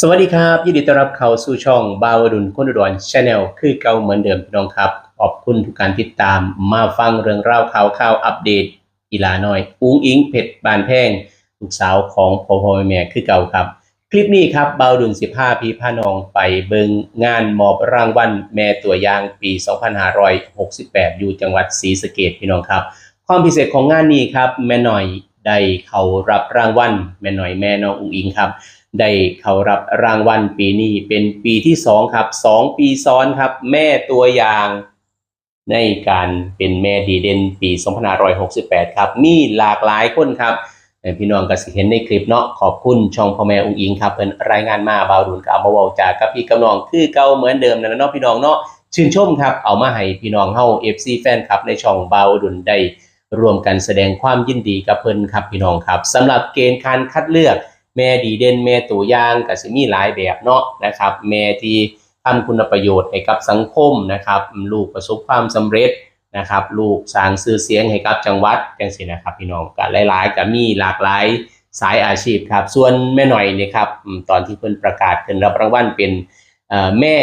สวัสดีครับ ยินดีต้อนรับเข้าสู่ช่องบาวดุลคนอุดรชาแนลคือเก่าเหมือนเดิมพี่น้องครับ ขอบคุณทุกการติดตามมาฟังเรื่องราวข่าวข่าวอัปเดตกีฬาน้อย อุ้งอิงเพชรบานแพงลูกสาวของพ่อพ่อแม่คือเก่าครับ คลิปนี้ครับบาวดุล15พี่พานองไปเบิงงานมอบรางวัลแม่ตัวยางปี 2568 อยู่จังหวัดศรีสะเกษพี่น้องครับ ความพิเศษของงานนี้ครับแม่หน่อยได้เขารับรางวัลแม่หน่อยแม่น้องอุ้งอิงครับ ได้เขารับรางวัลปีนี้เป็นปีที่สองครับสองปีซ้อนครับ แม่ตัวอย่าง ในการเป็นแม่ดีเด่นปี2568 ครับ มีหลากหลายคนครับพี่น้องก็สิเห็นในคลิปเนาะขอบคุณช่องพ่อแม่อุ้งอิงครับเป็นรายงานมาบาวดุลกับมาเวาจากกับพี่กับน้องคือเก่าเหมือนเดิมนะเนาะพี่น้องเนาะชื่นชมครับเอามาให้พี่น้องเฮา FC แฟนครับในช่องบาวดุลได้ร่วมกันแสดงความยินดีกับเพิ่นครับพี่น้องครับสำหรับเกณฑ์การคัดเลือก แม่ดีเด่นแม่ตัวอย่างก็สิมีหลายแบบเนาะนะครับ แม่ที่ทำคุณประโยชน์ให้กับสังคมนะครับ ลูกประสบความสำเร็จนะครับ ลูกสร้างชื่อเสียงให้กับจังหวัดจังซี่นะครับ พี่น้องก็หลายๆก็มีหลากหลายสายอาชีพครับ ส่วนแม่หน่อยนี่ครับตอนที่เพิ่นประกาศขึ้นรับรางวัลเป็นแม่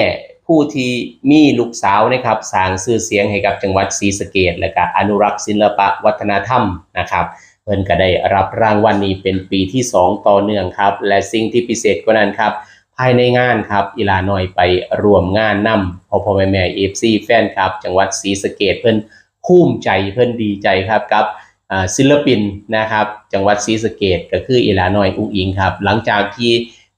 ผู้ที่มีลูกสาวนะครับสร้างชื่อเสียงให้กับจังหวัดศรีสะเกษและก็อนุรักษ์ศิลปะวัฒนธรรมนะครับ เพิ่นก็ได้รับรางวัลนี้เป็นปีที่ 2 ต่อเนื่องครับ และสิ่งที่พิเศษกว่านั้นครับ ภายในงานครับอีลาน้อยไปรวมงานนำพ่อพ่อแม่แม่เอฟซีแฟนครับ จังหวัดศรีสะเกดเพิ่นภูมิใจเพิ่นดีใจครับกับศิลปินนะครับ จังหวัดศรีสะเกดก็คืออีลาน้อยอุ้งอิงครับ หลังจากที่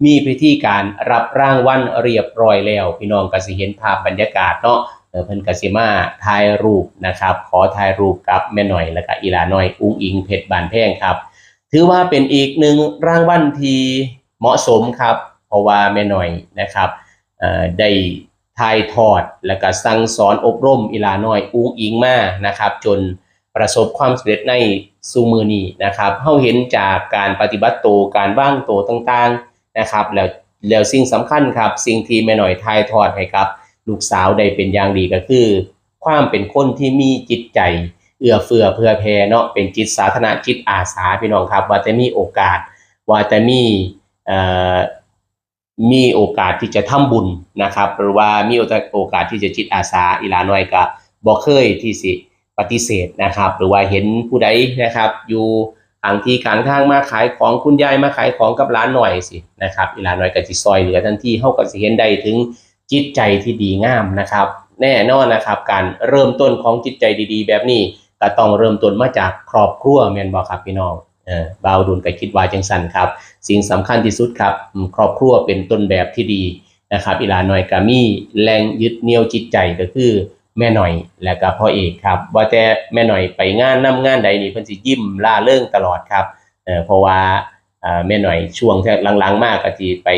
มีพิธีการรับรางวัลเรียบร้อยแล้ว พี่น้องก็สิเห็นภาพบรรยากาศเนาะ เพิ่นกสิมาถ่ายรูปนะครับ ขอถ่ายรูปกับแม่หน่อยแล้วก็อีลาน้อย อุ้งอิงเพชรบานแพงครับ ถือว่าเป็นอีกหนึ่งรางวัลที่เหมาะสมครับ เพราะว่าแม่หน่อยนะครับได้ถ่ายทอดแล้วก็สั่งสอนอบรมอีลาน้อย อุ้งอิงมานะครับ จนประสบความสำเร็จในซูมือนี้นะครับเฮาเห็นจากการปฏิบัติโตการว่างโตต่างๆนะครับ แล้วแล้วสิ่งสำคัญครับ สิ่งที่แม่หน่อยถ่ายทอดให้กับ ลูกสาวได้เป็นอย่างดีก็คือ ความเป็นคนที่มีจิตใจ เอื้อเฟื้อเพื่อแผ่เนาะเป็นจิตสาธารณะจิตอาสาพี่น้องครับ ว่าจะมีโอกาส ว่าจะมีมีโอกาสที่จะทำบุญนะครับ หรือว่ามีโอกาสที่จะจิตอาสาอีลาน้อยก็บ่เคยที่สิปฏิเสธนะครับ หรือว่าเห็นผู้ใดนะครับ อยู่ทางที่กลางทางมาขายของคุณยายมาขายของกับร้านหน่อยสินะครับอีลาน้อยก็สิซอยเหลือทันทีเฮาก็สิเห็นได้ถึง จิตใจที่ดีงามนะครับ แน่นอนนะครับ การเริ่มต้นของจิตใจดี ๆ แบบนี้ก็ต้องเริ่มต้นมาจากครอบครัวแมนบ่ครับพี่น้องเออบาวดุลก็คิดว่าจังสันครับ สิ่งสำคัญที่สุดครับ ครอบครัวเป็นต้นแบบที่ดีนะครับอีหลาน้อยก็มีแรงยึดเหนี่ยวจิตใจก็คือแม่หน่อยและก็พ่อเอกครับ ว่าแต่แม่หน่อยไปงานนํงานใดนี่เพิ่นสิยิ้มล่าเริงตลอดครับเออเพราะว่า แม่หน่อยช่วงที่หลังๆ มากก็จีไป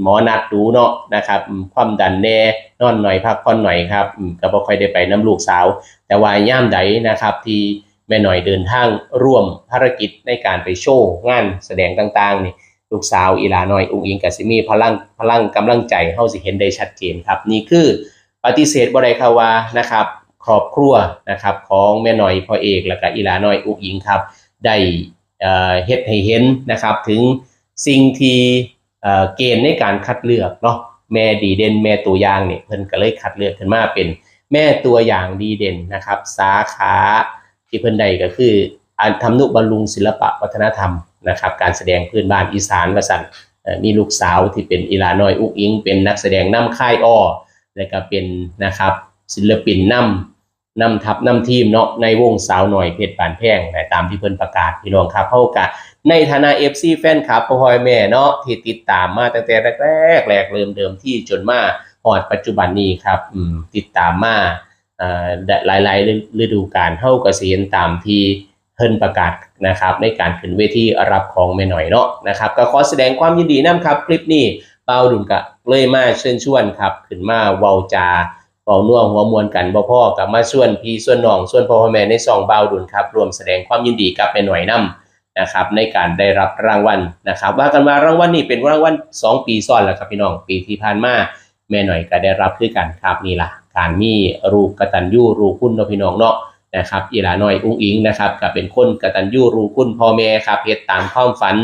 หมอนัดดูเนาะนะครับ ความดันแน่นอนหน่อยพักผ่อนหน่อยครับก็บ่ค่อยได้ไปน้ำลูกสาว แต่ว่าย่ามใดนะครับที่แม่หน่อยเดินทางร่วมภารกิจในการไปโชว์งานแสดงต่างๆนี่ลูกสาวอีหลาน้อยอุ้งอิงก็สิมีพลังพลังกำลังใจเฮาสิเห็นได้ชัดเจนครับ นี่คือปฏิเสธบ่ได้ครับว่านะครับครอบครัวนะครับของแม่หน่อยพ่อเอกแล้วก็อีหลาน้อยอุ้งอิงครับได้ เฮ็ดให้เห็นนะครับถึงสิ่งที่เกณฑ์ในการคัดเลือกเนาะแม่ดีเด่นแม่ตัวอย่างเนี่ยเพิ่นก็เลยคัดเลือกขึ้นมาเป็นแม่ตัวอย่างดีเด่นนะครับสาขาที่เพิ่นได้ก็คืออันทำนุบำรุงศิลปะวัฒนธรรมนะครับการแสดงพื้นบ้านอีสานว่าซั่นมีลูกสาวที่เป็นอีลาน้อยอุกอิง เป็นนักแสดงนำค่ายอ้อแล้วก็เป็นนะครับศิลปินนำ นำทัพนำทีมเนาะในวงสาวหน่อยเพชรปานแพงแต่ตามที่เพิ่นประกาศพี่น้องครับเฮากะในฐานะ FC แฟนคลับพ่อพ่อแม่เนาะที่ติดตามมาตั้งแต่แรกแรกเริ่มเดิมที่จนมาฮอดปัจจุบันนี้ครับติดตามมาเอ่อหลายๆฤดูกาลเฮาก็สิเห็นตามที่เพิ่นประกาศนะครับในการขึ้นเวทีรับของแม่หน่อยเนาะนะครับก็ขอแสดงความยินดีนํครับ คลิปนี้เป้าดุลกะเลยมาเชิญชวนครับขึ้นมาเวาจา เบาน่วงหัวมวลกันบ่พ่อกับมาส่วนพี่ส่วนน้องส่วนพ่อพ่อแม่ในซองเบาดุลครับรวมแสดงความยินดีกับแม่หน่วยนํนะครับในการได้รับรางวัลนะครับ ว่ากันว่ารางวัลนี้เป็นรางวัล2 ปีซ้อนแล้วครับพี่น้องปีที่ผ่านมาแม่หน่อยก็ได้รับคือกันครับนี่ล่ะการมีรูปกตัญญูรูคุณเนาะพี่น้องเนาะนะครับอีหลาน้อยอุ้งอิงนะครับก็เป็นคนกตัญญูรูคุณพ่อแม่ครับเฮ็ดตามความฝัน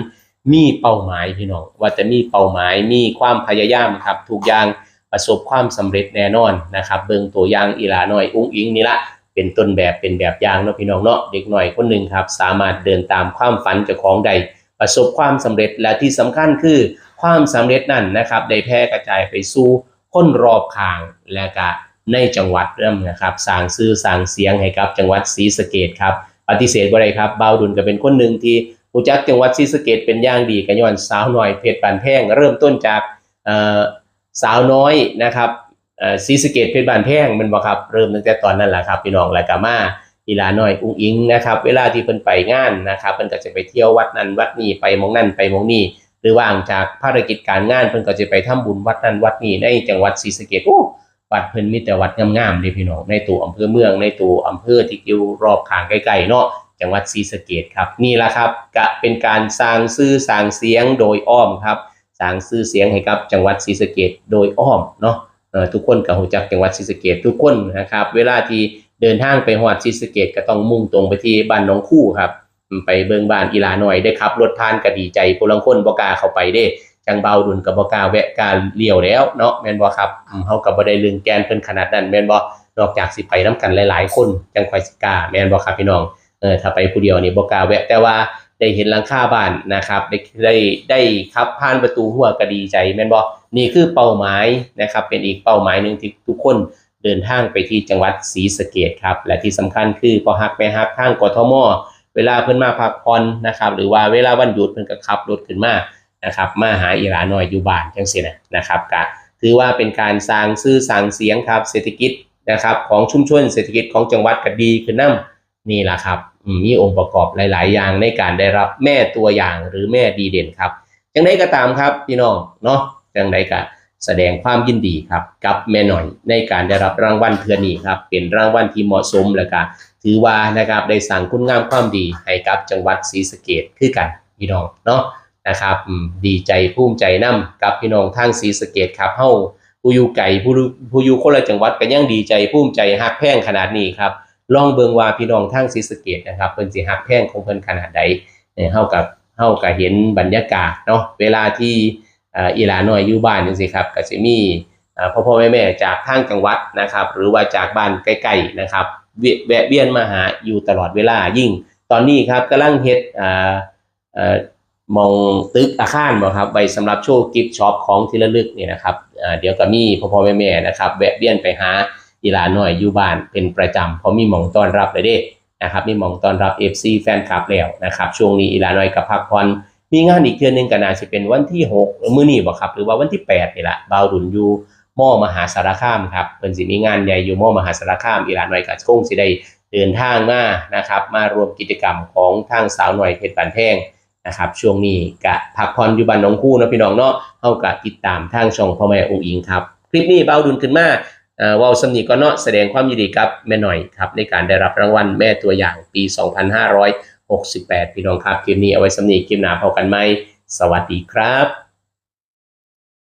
มีเป้าหมายพี่น้องว่าจะมีเป้าหมายมีความพยายามครับทุกอย่าง ประสบความสำเร็จแน่นอนนะครับ เบิ่งตัวอย่างอีลาน้อยอุ้งอิงนี่ละเป็นต้นแบบเป็นแบบอย่างเนาะพี่น้องเนาะเด็กหน่อยคนหนึ่งครับ สามารถเดินตามความฝันเจ้าของใด ประสบความสำเร็จและที่สำคัญคือความสำเร็จนั่นนะครับได้แพร่กระจายไปสู่คนรอบข้างและก็ในจังหวัดเริ่มนะครับสร้างชื่อสร้างเสียงให้กับจังหวัดศรีสะเกษครับปฏิเสธบ่ได้ครับบ่าวดุลก็เป็นคนหนึ่งที่รู้จักจังหวัดศรีสะเกษเป็นอย่างดีกันย้อนสาวหน้อยเพชรบานแพงเริ่มต้นจากเอ่อ สาวน้อยนะครับเอ่อศรีสเกษเพชรบานแพงมันบ่ครับเริ่มตั้งแต่ตอนนั้นแหละครับพี่น้องแล้วก็มาอีลาน้อยอุ้งอิงนะครับเวลาที่เพิ่นไปงานนะครับเพิ่นก็จะไปเที่ยววัดนั้นวัดนี้ไปมองนั้นไปมองนี้หรือว่างจากภารกิจการงานเพิ่นก็จะไปทำบุญวัดนั้นวัดนี้ในจังหวัดศรีสะเกษโอ้วัดเพิ่นมีแต่วัดงามๆเด้พี่น้องในตัวอำเภอเมืองในตัวอำเภอที่อยู่รอบข้างใกล้ๆเนาะจังหวัดศรีสะเกษครับนี่ละครับก็เป็นการสร้างชื่อสร้างเสียงโดยอ้อมครับ ร้างชื่อเสียงให้กับจังหวัดศรีสะเกษโดยอ้อมเนาะทุกคนก็รู้จักจังหวัดศรีสะเกษทุกคนนะครับ เวลาที่เดินทางไปฮอดศรีสะเกษก็ต้องมุ่งตรงไปที่บ้านหนองคู่ครับไปเบิ่งบ้านอีลาหน่อยได้ครับรถผ่านก็ดีใจผู้ลางคนบก้าเข้าไปเด้จังเบาดุลกับบก้าแวะกล้าเลี้ยวแล้วเนาะแมนบ่ครับเฮาก็บ่ได้ลึงแกนเพิ่นขนาดนั้นแมนบ่นอกจากสิไปนํกันหลาย ๆ คนจังค่อยสิกาแมนบ่ครับพี่น้องเออถ้าไปผู้เดียวนี่บก้าแวะแต่ว่า ได้เห็นหลังคาบ้านนะครับ ได้ได้ได้ขับผ่านประตูหัวก็ดีใจแม่นบ่นี่คือเป้าหมายนะครับ เป็นอีกเป้าหมายหนึ่งที่ทุกคนเดินทางไปที่จังหวัดศรีสะเกษครับ และที่สำคัญคือพอฮักแม่ฮักทางกทมเวลาเพิ่นมาพักผ่อนนะครับ หรือว่าเวลาวันหยุดเพิ่นก็ขับรถขึ้นมานะครับ มาหาอีหลาน้อยอยู่บ้านจังซี่นะนะครับก็ถือว่าเป็นการสร้างชื่อสร้างเสียงครับเศรษฐกิจนะครับของชุมชนเศรษฐกิจของจังหวัดก็ดีขึ้นนํนี่แหละครับ มีองค์ประกอบหลาย ๆ อย่างในการได้รับแม่ตัวอย่างหรือแม่ดีเด่นครับจังไดก็ตามครับพี่น้องเนาะจังไดก็แสดงความยินดีครับ กับแม่หน่อยในการได้รับรางวัลเทือนี้ครับ เป็นรางวัลที่เหมาะสมและก็ถือว่านะครับได้สั่งคุณงามความดีให้กับจังหวัดศรีสะเกษคือกันพี่น้องเนาะนะครับดีใจภูมิใจนํกับพี่น้องทางศรีสะเกดครับเฮาผู้อยู่ไกลผู้ผู้อยู่คนละจังหวัดก็ยังดีใจภูมิใจฮักแพงขนาดนี้ครับ ลองเบิงว่าพี่น้องทางศรีสะเกดนะครับเพิ่นสิฮักแพงของเพิ่นขนาดใดเอ่อเฮากับเฮาก็เห็นบรรยากาศเนาะเวลาที่อีหลาน้อยอยู่บ้านจังซี่ครับก็สิมีเอ่พ่อพ่อแม่แม่จากทางจังหวัดนะครับ หรือว่าจากบ้านใกล้ๆนะครับแวะเวียนมาหาอยู่ตลอดเวลายิ่ง ตอนนี้ครับกำลังเฮ็ดอ่าอมองตึกอาคารบ่ครับไว้สำหรับโชว์กิฟต์ช็อปของที่ระลึกนี่นะครับเดี๋ยวก็มีพ่อพ่อแม่แม่นะครับ แวะเวียนไปหา อีหลาน้อยอยู่บ้านเป็นประจำเพราะมีหมองต้อนรับเลยเด้นะครับมีหมองต้อนรับ FC แฟนคลับแล้วนะครับช่วงนี้อีหลาน้อยกับพักผ่อนมีงานอีกเทื่อนึงก็น่าสิเป็นวันที่ 6 มื้อนี้บ่ครับ หรือว่าวันที่ 8 นี่ละบ่าวดุลอยู่มอมหาสารคามครับเพิ่นสิมีงานใหญ่อยู่มอมหาสารคามอีหลาน้อยก็คงสิได้เดินทางมานะครับมารวมกิจกรรมของทางสาวหน้อยเพชรบานแพงนะครับช่วงนี้กะพักผ่อนอยู่บ้านน้องคู่นะพี่น้องเนาะเฮากะติดตามทางช่องพ่อแม่องค์อิงครับ คลิปนี้เบาดุลขึ้นมา เอ่อเว้าสำนีก็เนาะแสดงความยินดีกับแม่หน่อยครับในการได้รับรางวัลแม่ตัวอย่างปี 2568 พี่น้องครับคลิปนี้เอาไว้สำนีคลิปหน้าพบกันไหมสวัสดีครับ